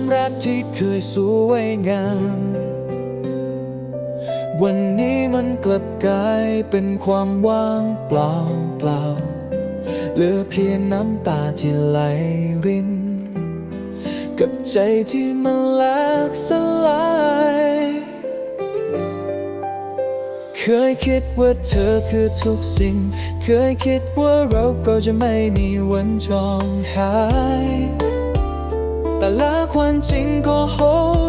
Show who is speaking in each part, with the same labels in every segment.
Speaker 1: ความรักที่เคยสวยงาม วันนี้มันกลับกลายเป็นความว่างเปล่าเปล่า เหลือเพียงน้ำตาที่ไหลริน กับใจที่มันแหลกสลาย เคยคิดว่าเธอคือทุกสิ่ง เคยคิดว่าเราก็จะไม่มีวันจองหาย ล้วความจริงก็โห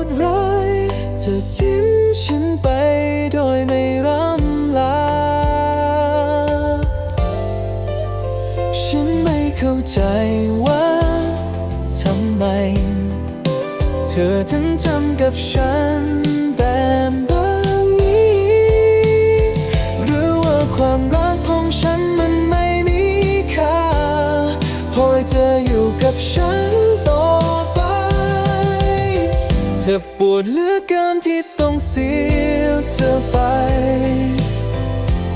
Speaker 1: ดร้ายเธอทิ้งฉันไปโดยไม่ร่ำลา ฉันไม่เข้าใจว่าทำไม เธอถึงทำกับฉันแบบนี้ หรือว่าความรักของฉันมันไม่มีค่าพอให้เธออยู่กับฉัน เธอปวดเหลือเกินที่ต้องเสียเธอไป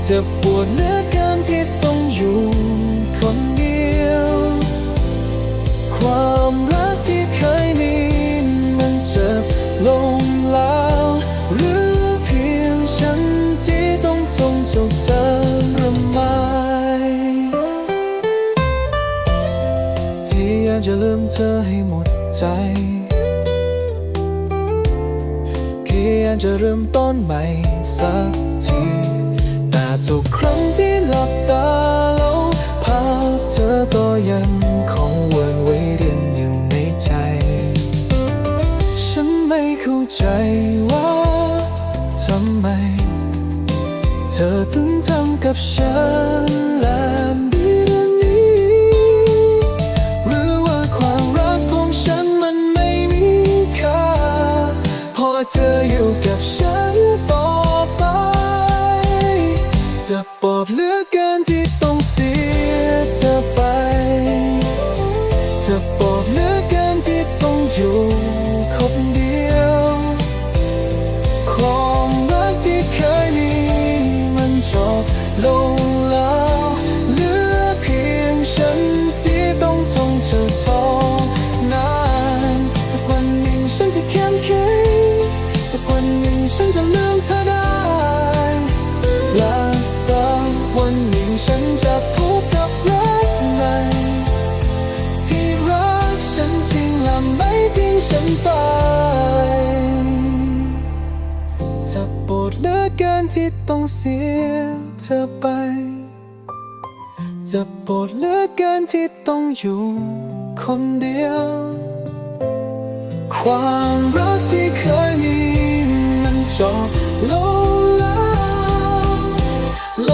Speaker 1: เธอปวดเหลือเกินที่ต้องอยู่คนเดียว ความรักที่เคยมีมันเจ็บลงแล้วหรือเพียงฉันที่ต้องทนถูกเธอระมายที่อยากจะลืมเธอให้หมดใจ ยากจะเริ่มต้นใหม่สักที แต่ทุกครั้งที่หลับตาแล้วภาพเธอก็ยังคงวนเวียนอยู่ในใจ ฉันไม่เข้าใจว่าทำไม เธอถึงทำกับฉันและนี้หรือว่ จะปลอบเหลือเกินที่ต้องเสียเธอไป จะปลอบเหลือเกินที่ต้องอยู่คนเดียว เกินที่ต้องเสียเธอไป จะปวดเหลือเกินที่ต้องอยู่คนเดียว ความรักที่เคยมีมันจบลงแล้วโล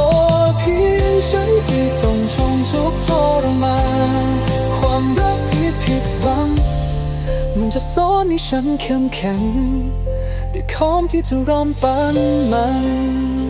Speaker 1: เพียงฉันที่ต้องชมทุกทรมานความรักที่ผิดหวัง มันจะสอนให้ฉันเข้มแข็ง ด้วยคอมที่จะรอมปันมัน